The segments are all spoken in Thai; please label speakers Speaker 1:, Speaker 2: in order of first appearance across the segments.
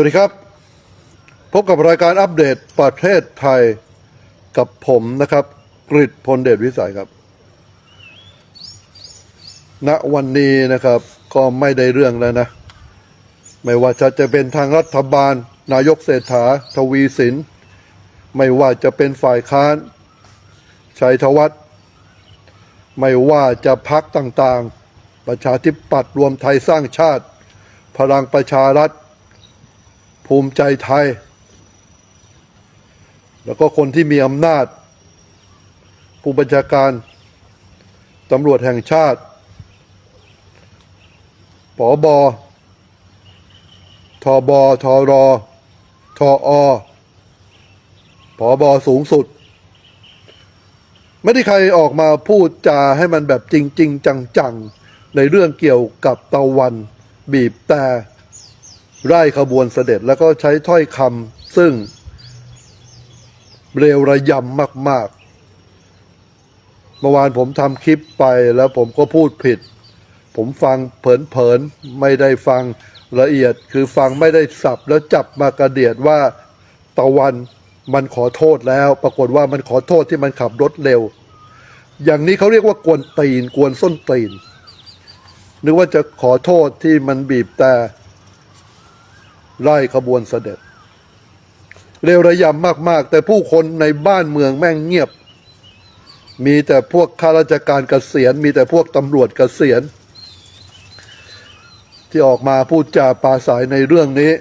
Speaker 1: วัสดีครับ พบกับรายการอัปเดตประเทศไทยกับผมนะครับ กริตพลเดชวิสัยครับ ณวันนี้นะครับก็ไม่ได้เรื่องแล้วนะ ไม่ว่าจะจะเป็นทางรัฐบาล นายกเศรษฐา ทวีสิน ไม่ว่าจะเป็นฝ่ายค้าน ชัยธวัฒน์ไม่ว่าจะพักต่างๆ ประชาธิปัตย์รวมไทยสร้างชาติ พลังประชารัฐ ภูมิใจไทย แล้วก็คนที่มีอำนาจ ผู้บัญชาการตำรวจแห่งชาติผอบอทอบอทอรอทออผอบอสูงสุด ไม่ได้ใครออกมาพูดจาให้มันแบบจริงจริงจังๆ ในเรื่องเกี่ยวกับตะวัน บีบแต่ ไร่ขบวนเสด็จแล้วก็ใช้ถ้อยคำซึ่งเร็วระยำมาก ๆ เมื่อวานผมทำคลิปไปแล้วผมก็พูดผิด ผมฟังเผิน ๆ ไม่ได้ฟังละเอียด คือฟังไม่ได้สับแล้วจับมากระเดียดว่าตะวันมันขอโทษแล้ว ปรากฏว่ามันขอโทษที่มันขับรถเร็ว อย่างนี้เขาเรียกว่ากวนตีน กวนส้นตีน นึกว่าจะขอโทษที่มันบีบแต่ ไล่ขบวนเสด็จ เร็วระยำมาก ๆ แต่ผู้คนในบ้านเมืองแม่งเงียบ มีแต่พวกข้าราชการเกษียณ มีแต่พวกตำรวจเกษียณ ที่ออกมาพูดจาปาศัยในเรื่องนี้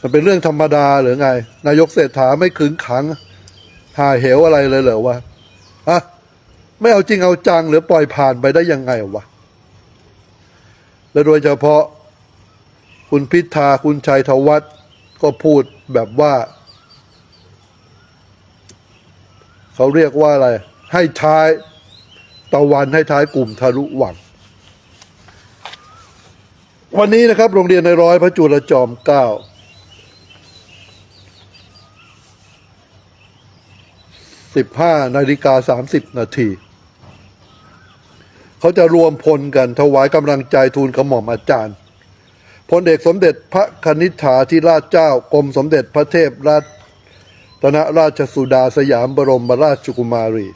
Speaker 1: มันเป็นเรื่องธรรมดาหรือไง นายกเศรษฐาไม่ขึงขัง หาเหวอะไรเลยเหรอวะฮะไม่เอาจริงเอาจังหรือปล่อยผ่านไปได้ยังไงวะและโดยเฉพาะ คุณพิธาคุณชัยธวัฒน์ก็พูดแบบว่า เขาเรียกว่าอะไร ให้ท้ายตะวันให้ท้ายกลุ่มทะลุหวัง วันนี้นะครับ โรงเรียนในร้อยพระจุลจอมเกล้าสิบห้านาฬิกาสามสิบนาทีเขาจะรวมพลกันถวายกำลังใจทูลกระหม่อมอาจารย์ พลเอกสมเด็จพระคณิษฐาธิราชเจ้ากรมสมเด็จพระเทพรัตนราชสุดาสยามบรมราชกุมารี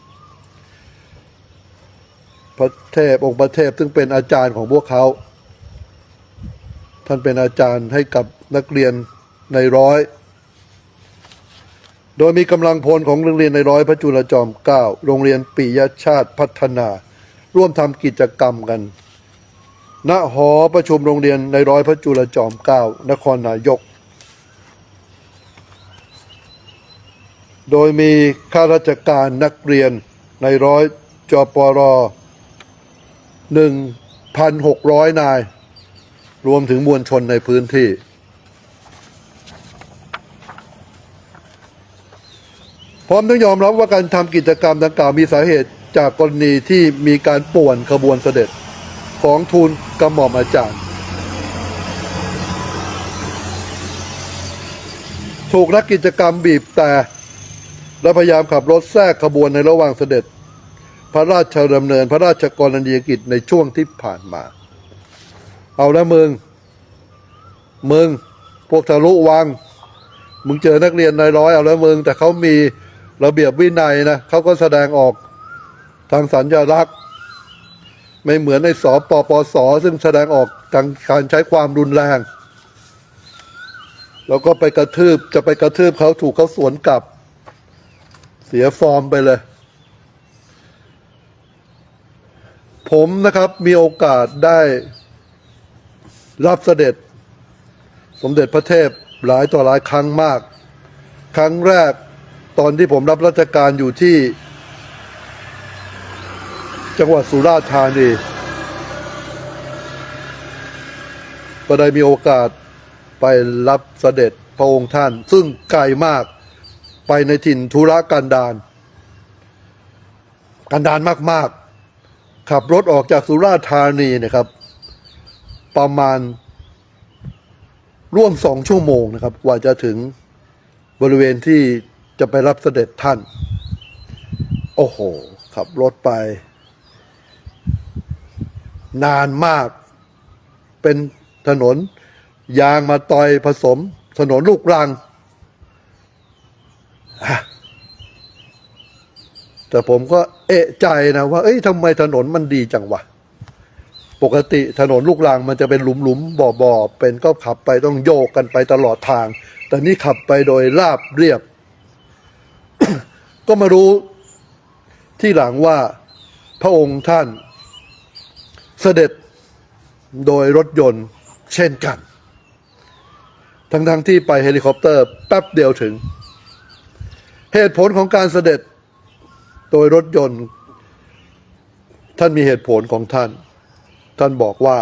Speaker 1: พระเทพองค์พระเทพซึ่งเป็นอาจารย์ของพวกเขา ท่านเป็นอาจารย์ให้กับนักเรียนในร้อย โดยมีกำลังพลของโรงเรียนในร้อยพระจุลจอมเกล้าโรงเรียนปิยชาติพัฒนา ร่วมทำกิจกรรมกัน ณหอประชุมโรงเรียนในร้อยพระจุลจอมเกล้านครนายก โดยมีข้าราชการนักเรียนในร้อยจปร1,600นาย รวมถึงมวลชนในพื้นที่ พร้อมต้องยอมรับว่าการทำกิจกรรมดังกล่าวมีสาเหตุจากกรณีที่มีการป่วนขบวนเสด็จ ของทูลกระหม่อมอาจารย์ ถูกนักกิจกรรมบีบแต่และพยายามขับรถแทรกขบวนในระหว่างเสด็จ พระราชดำเนินพระราชกรณียกิจในช่วงที่ผ่านมา เอาละมึง มึง พวกทะลุวัง มึงเจอนักเรียนนายร้อยเอาล้วมึง แต่เขามีระเบียบวินัยนะเขาก็แสดงออกทางสัญลักษณ์ ไม่เหมือนในสปปส ซึ่งแสดงออกทางการใช้ความรุนแรง แล้วก็ไปกระทืบจะไปกระทืบเขาถูกเขาสวนกลับ เสียฟอร์มไปเลย ผมนะครับมีโอกาสได้รับเสด็จ สมเด็จพระเทพหลายต่อหลายครั้งมาก ครั้งแรกตอนที่ผมรับราชการอยู่ที่ จังหวัดสุราษฎร์ธานีก็ได้มีโอกาสไปรับเสด็จพระองค์ท่าน ซึ่งไกลมากไปในถิ่นธุรกันดารกันดารมากๆ ขับรถออกจากสุราษฎร์ธานีเนะครับ ประมาณร่วมสองชั่วโมงนะครับ กว่าจะถึงบริเวณที่จะไปรับเสด็จท่าน โอ้โห ขับรถไป นานมาก เป็นถนน ยางมาตอยผสม ถนนลูกรัง แต่ผมก็เอะใจนะว่า เอ้ยทำไมถนนมันดีจังวะ ปกติถนนลูกรังมันจะเป็นหลุมหลุมบ่อบ่อๆเป็นก็ขับไปต้องโยกกันไปตลอดทาง แต่นี่ขับไปโดยราบเรียบ ก็มารู้ที่หลังว่าพระองค์ท่าน เสด็จโดยรถยนต์เช่นกัน ทั้งๆทที่ไปเฮลิคอปเตอร์แป๊บเดียวถึง เหตุผลของการเสด็จโดยรถยนต์ ท่านมีเหตุผลของท่าน ท่านบอกว่า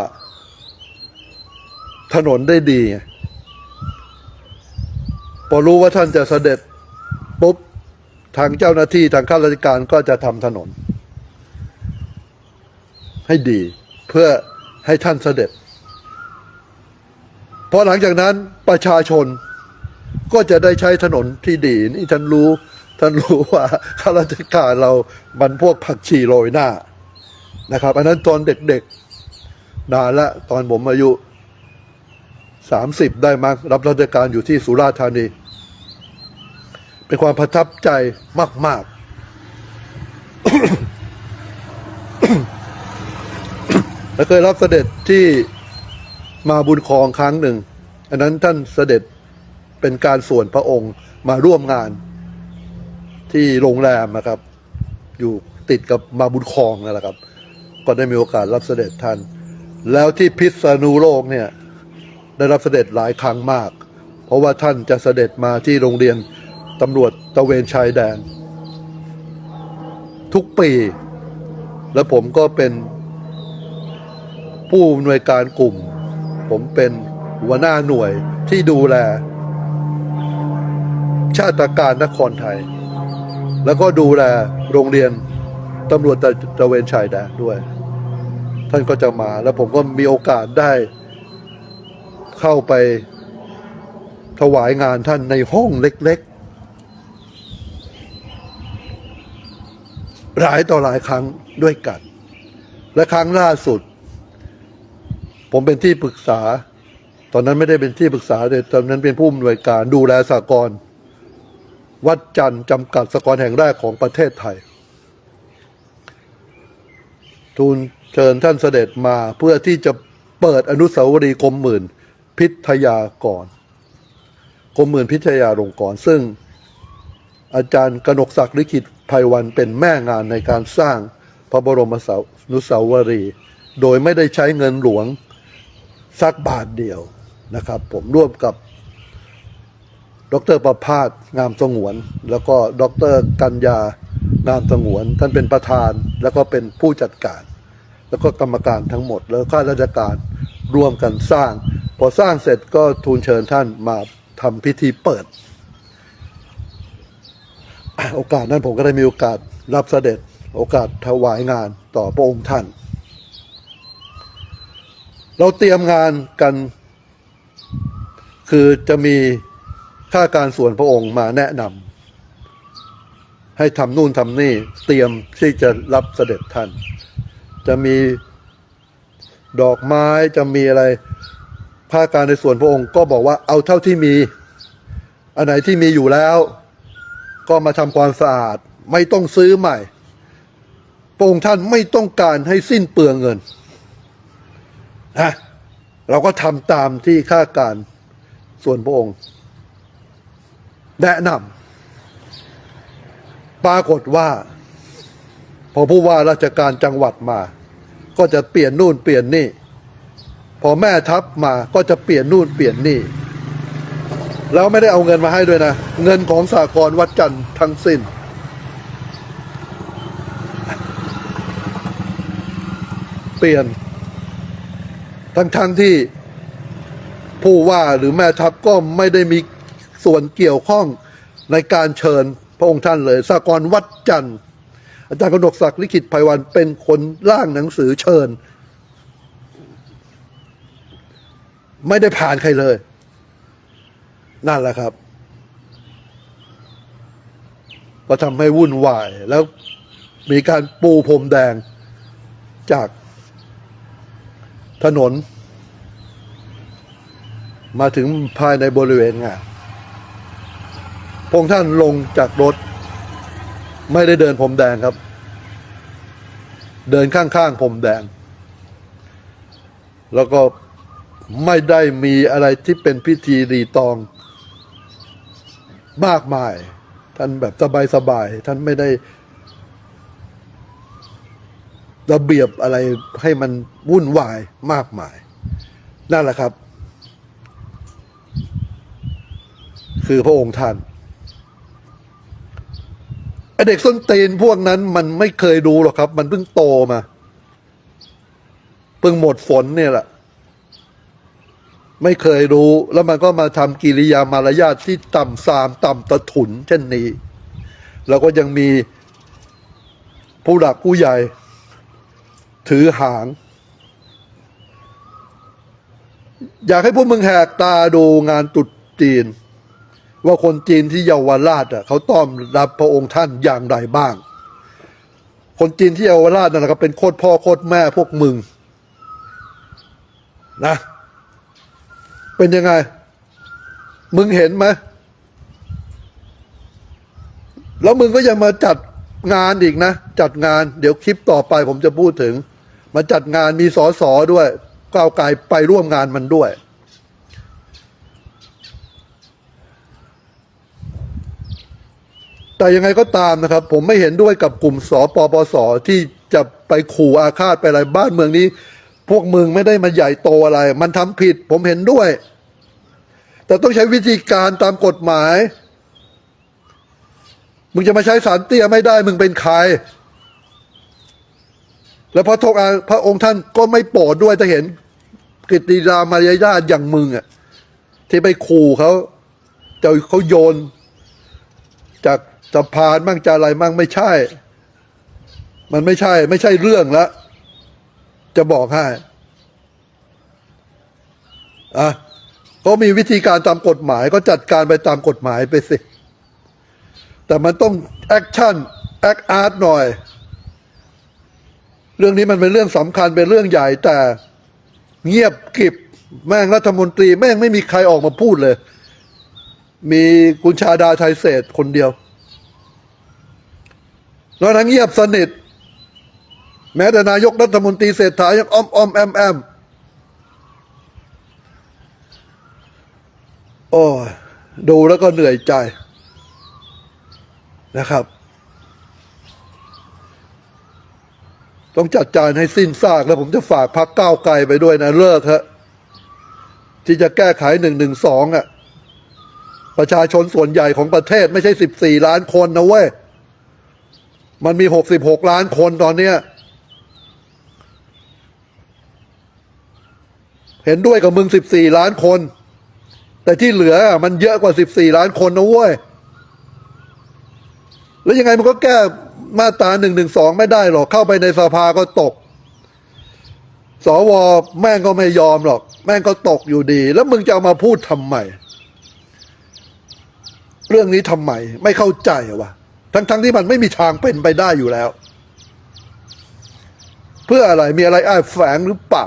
Speaker 1: ถนนได้ดี พอรู้ว่าท่านจะเสด็จปุ๊บทางเจ้าหน้าที่ทางข้าราชการก็จะทำถนน ให้ดี เพื่อให้ท่านเสด็จพอหลังจากนั้นประชาชนก็จะได้ใช้ถนนที่ดีนี่ท่านรู้ท่านรู้ว่าข้าราชการเรามันพวกผักชีโรยหน้านะครับ อันนั้นตอนเด็กๆนานละตอนผมอายุสามสิบได้มั้งรับราชการอยู่ที่สุราษฎร์ธานี เป็นความประทับใจมาก ๆ และเคยรับเสด็จที่มาบุญครองครั้งหนึ่ง อันนั้นท่านเสด็จเป็นการส่วนพระองค์มาร่วมงานที่โรงแรมนะครับ อยู่ติดกับมาบุญครองนั่นแหละครับ ก็ได้มีโอกาสรับเสด็จท่าน แล้วที่พิษณุโลกเนี่ยได้รับเสด็จหลายครั้งมาก เพราะว่าท่านจะเสด็จมาที่โรงเรียนตำรวจตะเวนชายแดน ทุกปี แล้วผมก็เป็น ผู้อำนวยการกลุ่ม ผมเป็นหัวหน้าหน่วยที่ดูแล ชาติการนครไทย แล้วก็ดูแลโรงเรียนตำรวจตระเวนชายแดนด้วย ท่านก็จะมาแล้วผมก็มีโอกาสได้เข้าไปถวายงานท่านในห้องเล็กๆ หลายต่อหลายครั้งด้วยกัน และครั้งล่าสุด ผมเป็นที่ปรึกษา ตอนนั้นไม่ได้เป็นที่ปรึกษาแต่ตอนนั้นเป็นผู้อำนวยการดูแลสากลวัดจันทร์จำกัดสากลแห่งแรกของประเทศไทย ทูลเชิญท่านเสด็จมาเพื่อที่จะเปิดอนุสาวรีย์กรมหมื่นพิทยากรกรมหมื่นพิทยาลงกรซึ่งอาจารย์กนกศักดิ์ลิขิตภัยวันเป็นแม่งานในการสร้างพระบรมสาอนุสาวรีย์โดยไม่ได้ใช้เงินหลวง สักบาทเดียวนะครับ ผมร่วมกับ ดรประภาสงามสงวน แล้วก็ดรกัญญางามสงวน ท่านเป็นประธานแล้วก็เป็นผู้จัดการ แล้วก็กรรมการทั้งหมด แล้วข้าราชการร่วมกันสร้าง พอสร้างเสร็จก็ทูลเชิญท่านมาทำพิธีเปิด โอกาสนั้นผมก็ได้มีโอกาสรับเสด็จโอกาสถวายงานต่อพระองค์ท่าน เราเตรียมงานกัน คือจะมีข้าการส่วนพระองค์มาแนะนำให้ทำนู่นทำนี่เตรียมที่จะรับเสด็จท่าน จะมีดอกไม้จะมีอะไรข้าการในส่วนพระองค์ก็บอกว่าเอาเท่าที่มี อันไหนที่มีอยู่แล้ว ก็มาทำความสะอาดไม่ต้องซื้อใหม่พระองค์ท่านไม่ต้องการให้สิ้นเปลืองเงิน นะเราก็ทำตามที่ข้าการส่วนพระองค์ แนะนำปรากฏว่า พอผู้ว่าราชการจังหวัดมา ก็จะเปลี่ยนนู่นเปลี่ยนนี่ พอแม่ทัพมาก็จะเปลี่ยนนู่นเปลี่ยนนี่ แล้วไม่ได้เอาเงินมาให้ด้วยนะ เงินของสากลวัดจันทร์ทั้งสิ้นเปลี่ยน ทั้งทงที่ผู้ว่าหรือแม่ทัพก็ไม่ได้มีส่วนเกี่ยวข้องในการเชิญพระองค์ท่านเลยสากลวัดจันทร์อาจารย์กนกศักดิ์ลิขิตภัยวันเป็นคนร่างหนังสือเชิญ ไม่ได้ผ่านใครเลย นั่นแหละครับ ก็ทำให้วุ่นวายแล้วมีการปูพรมแดงจาก ถนน มาถึงภายในบริเวณงานพงท่านลงจากรถ ไม่ได้เดินพรมแดงครับ เดินข้างๆพรมแดง แล้วก็ไม่ได้มีอะไรที่เป็นพิธีรีตอง มากมาย ท่านแบบสบายๆท่านไม่ได้ ระเบียบอะไรให้มันวุ่นวายมากมาย นั่นแหละครับ คือพระองค์ท่านไอเด็กส้นตีนพวกนั้นมันไม่เคยรู้หรอกครับ มันเพิ่งโตมาเพิ่งหมดฝนเนี่ยแหละไม่เคยรู้แล้วมันก็มาทำกิริยามารยาทที่ต่ำซามต่ำตะถุนเช่นนี้ แล้วก็ยังมีผู้หลักผู้ใหญ่ ถือหาง อยากให้พวกมึงแหกตาดูงานตรุษจีน ว่าคนจีนที่เยาวราชอะเขาต้อนรับพระองค์ท่านอย่างไรบ้าง คนจีนที่เยาวราชนั่นแหละครับเป็นโคตรพ่อโคตรแม่พวกมึง นะ เป็นยังไง มึงเห็นไหมแล้วมึงก็ยังมาจัดงานอีกนะ จัดงานเดี๋ยวคลิปต่อไปผมจะพูดถึง มาจัดงานมีสอสอด้วยก้าวไกลไปร่วมงานมันด้วย แต่ยังไงก็ตามนะครับ ผมไม่เห็นด้วยกับกลุ่มสปปสที่จะไปขู่อาฆาตไปอะไรบ้านเมืองนี้ พวกมึงไม่ได้มาใหญ่โตอะไร มันทำผิด ผมเห็นด้วย แต่ต้องใช้วิธีการตามกฎหมาย มึงจะมาใช้สารเตี้ยไม่ได้ มึงเป็นใคร แล้วพระทอาพระองค์ท่านก็ไม่โปรดด้วยถ้าเห็นกิตติรามารยาทอย่างมึงอะที่ไปขู่เขาจะเขาโยน จากสะพานมั่งจะอะไรมั่งไม่ใช่ มันไม่ใช่ ไม่ใช่เรื่องละจะบอกให้อะเขามีวิธีการตามกฎหมายก็จัดการไปตามกฎหมายไปสิ แต่มันต้องแอคชั่น แอคอาร์ตหน่อย เรื่องนี้มันเป็นเรื่องสำคัญเป็นเรื่องใหญ่แต่ เงียบกริบแม่งรัฐมนตรี แม่งไม่มีใครออกมาพูดเลย มีคุณชาดาไทยเศษคนเดียว แล้วทั้งเงียบสนิท แม้แต่นายกรัฐมนตรีเศรษฐายังอ้อมอ้อมแอมแอมโอ้ดูแล้วก็เหนื่อยใจนะครับ ต้องจัดการให้สิ้นซากแล้วผมจะฝากพักก้าวไกลไปด้วยนะเลิกฮะที่จะแก้ไขหนึ่งหนึ่งสองอะ ประชาชนส่วนใหญ่ของประเทศไม่ใช่สิบสี่ล้านคนนะเว้ย มันมีหกสิบหกล้านคนตอนเนี้ยเห็นด้วยกับมึงสิบสี่ล้านคน แต่ที่เหลือมันเยอะกว่าสิบสี่ล้านคนนะเว้ย แล้วยังไงมันก็แก้มาตราหนึ่งหนึ่งสองไม่ได้หรอก เข้าไปในสภาก็ตก สวแม่งก็ไม่ยอมหรอก แม่งก็ตกอยู่ดี แล้วมึงจะเอามาพูดทำไม เรื่องนี้ทำไม ไม่เข้าใจวะทั้งๆทที่มันไม่มีทางเป็นไปได้อยู่แล้ว เพื่ออะไรมีอะไรอ้ายแฝงหรือเปล่า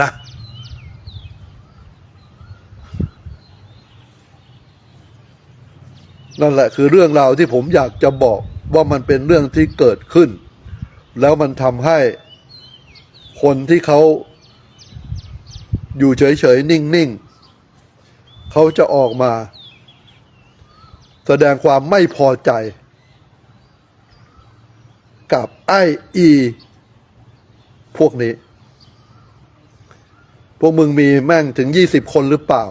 Speaker 1: นะ นั่นแหละคือเรื่องราวที่ผมอยากจะบอกว่ามันเป็นเรื่องที่เกิดขึ้น แล้วมันทำให้คนที่เขาอยู่เฉยๆ นิ่งๆเขาจะออกมา แสดงความไม่พอใจ กับไออี พวกนี้ พวกมึงมีแม่งถึงยี่สิบคนหรือเปล่า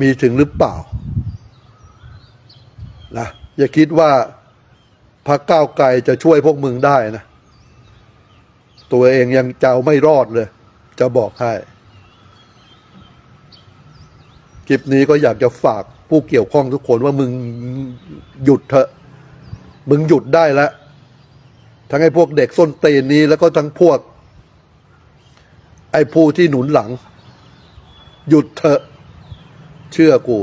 Speaker 1: มีถึงหรือเปล่านะอย่าคิดว่าพรรคก้าวไกลจะช่วยพวกมึงได้นะ ตัวเองยังจะเอาไม่รอดเลย จะบอกให้ คลิปนี้ก็อยากจะฝากผู้เกี่ยวข้องทุกคนว่ามึงหยุดเถอะ มึงหยุดได้แล้ว ทั้งไอ้พวกเด็กส้นตีนนี้แล้วก็ทั้งพวก ไอ้ผู้ที่หนุนหลัง หยุดเถอะ เชื่อกู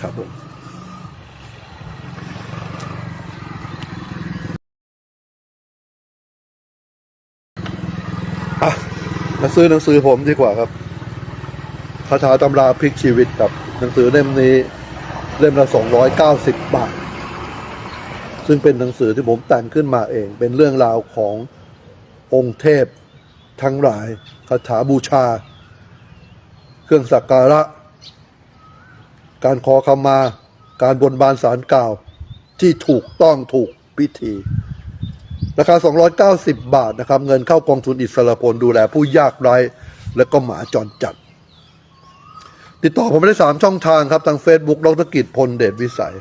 Speaker 1: ครับผมมาซื้อหนังสือผมดีกว่าครับคาถาตำราพลิกชีวิตครับหนังสือเล่มนี้ เล่มละสองร้อยเก้าสิบบาท ซึ่งเป็นหนังสือที่ผมแต่งขึ้นมาเอง เป็นเรื่องราวขององค์เทพทั้งหลายคาถาบูชา เครื่องสักการะ การขอขมา การบนบานสารกล่าวที่ถูกต้องถูกพิธี ราคา 290 บาทนะครับ เงินเข้ากองทุนอิสระพลดูแลผู้ยากไร้และก็หมาจรจัด ติดต่อผมได้ 3 ช่องทางครับ ทาง Facebook ดรกิจพลเดชวิสัย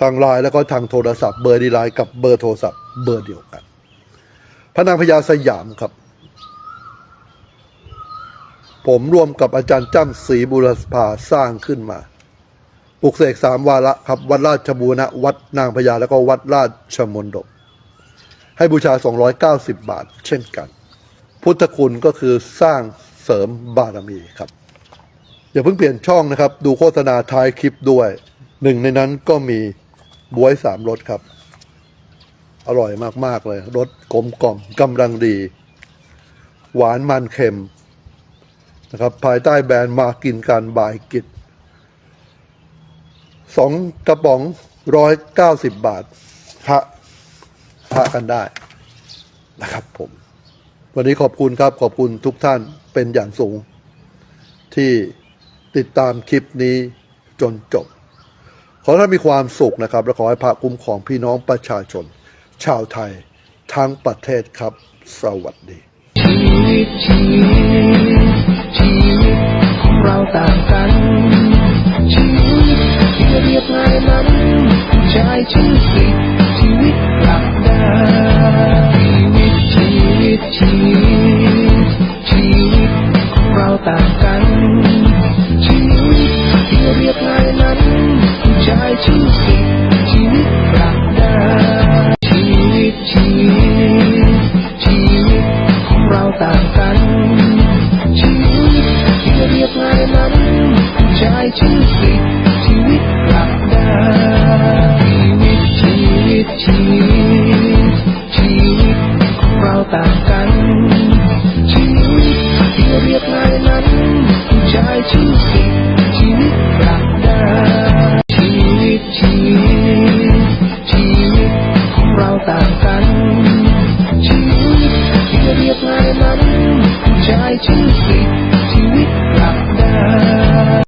Speaker 1: ทางไลน์แล้วก็ทางโทรศัพท์เบอร์ดีไลน์กับเบอร์โทรศัพท์เบอร์เดียวกัน พระนางพญาสยามครับ ผมร่วมกับอาจารย์จ้ำศรีบุรพาสร้างขึ้นมาปลุกเสกสามวาระครับ วัดราชบูรณะวัดนางพญาแล้วก็วัดราชมนดบให้บูชา 290 บาท เช่นกัน พุทธคุณก็คือสร้างเสริมบารมีครับ อย่าเพิ่งเปลี่ยนช่องนะครับ ดูโฆษณาท้ายคลิปด้วย หนึ่งในนั้นก็มีบวยสามรสครับ อร่อยมาก ๆ เลยรสกลมกล่อมกำลังดี หวานมันเค็ม นะครับภายใต้แบรนด์มากินการบายกิจสองกระป๋องร้อยเก้าสิบบาทพระพระกันได้นะครับผม วันนี้ขอบคุณครับขอบคุณทุกท่านเป็นอย่างสูง ที่ติดตามคลิปนี้จนจบ ขอให้ท่านมีความสุขนะครับ และขอให้พระคุ้มของพี่น้องประชาชน ชาวไทยทั้งประเทศครับ สวัสดี
Speaker 2: ชีวิตของเราต่างกัน ชีวิตที่เรียบง่ายนั้นผู้ชายชื่อสิชีวิตหลักดาชีวิตชีวิตชีวิตชีวิตของเราต่างกัน ชีวิตที่เรียบง่ายนั้นผู้ชายชื่อสิชีวิ